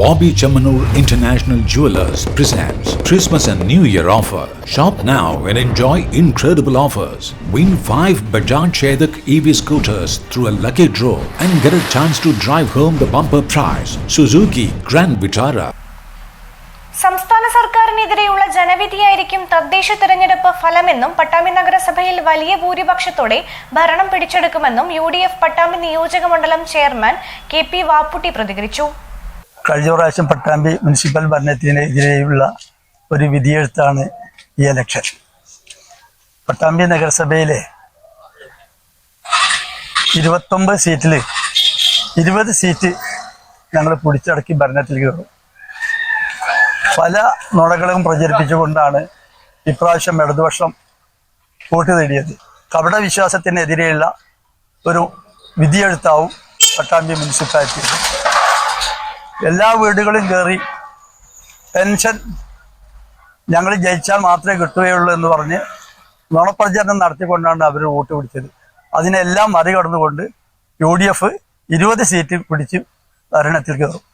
Bobby Chamanur International Jewelers presents Christmas and New Year offer. Shop now and enjoy incredible offers. Win 5 Bajaj Chedak EV scooters through a lucky draw and get a chance to drive home the bumper prize Suzuki Grand Vitara. സംസ്ഥാന സർക്കാരിനെതിരെയുള്ള ജനവിധിയായിരിക്കും തദ്ദേശ തെരഞ്ഞെടുപ്പ് ഫലമെന്നും പട്ടാമ്പി നഗരസഭയിൽ വലിയ ഭൂരിപക്ഷത്തോടെ ഭരണം പിടിച്ചെടുക്കുമെന്നും U D F Pattambi നിയോജക മണ്ഡലം ചെയർമാൻ കെ പി വാപ്പുട്ടി പ്രതികരിച്ചു കഴിഞ്ഞ പ്രാവശ്യം പട്ടാമ്പി മുനിസിപ്പൽ ഭരണത്തിനെതിരെയുള്ള ഒരു വിധിയെഴുത്താണ് ഈ എലക്ഷൻ പട്ടാമ്പി നഗരസഭയിലെ ഇരുപത്തൊമ്പത് സീറ്റിൽ ഇരുപത് സീറ്റ് ഞങ്ങൾ പിടിച്ചടക്കി ഭരണത്തിൽ കയറും പല നുണകളും പ്രചരിപ്പിച്ചുകൊണ്ടാണ് ഇപ്രാവശ്യം ഇടതുപക്ഷം വോട്ട് നേടിയത്. കപട വിശ്വാസത്തിനെതിരെയുള്ള ഒരു വിധിയെഴുത്താവും പട്ടാമ്പി മുനിസിപ്പാലിറ്റി എല്ലാ വീടുകളും കയറി പെൻഷൻ ഞങ്ങൾ ജയിച്ചാൽ മാത്രമേ കിട്ടുകയുള്ളൂ എന്ന് പറഞ്ഞ് നുണപ്രചരണം നടത്തിക്കൊണ്ടാണ് അവർ വോട്ട് പിടിച്ചത്. അതിനെല്ലാം മറികടന്നുകൊണ്ട് യു ഡി എഫ് ഇരുപത് സീറ്റ് പിടിച്ച് ഭരണത്തിൽ കയറും.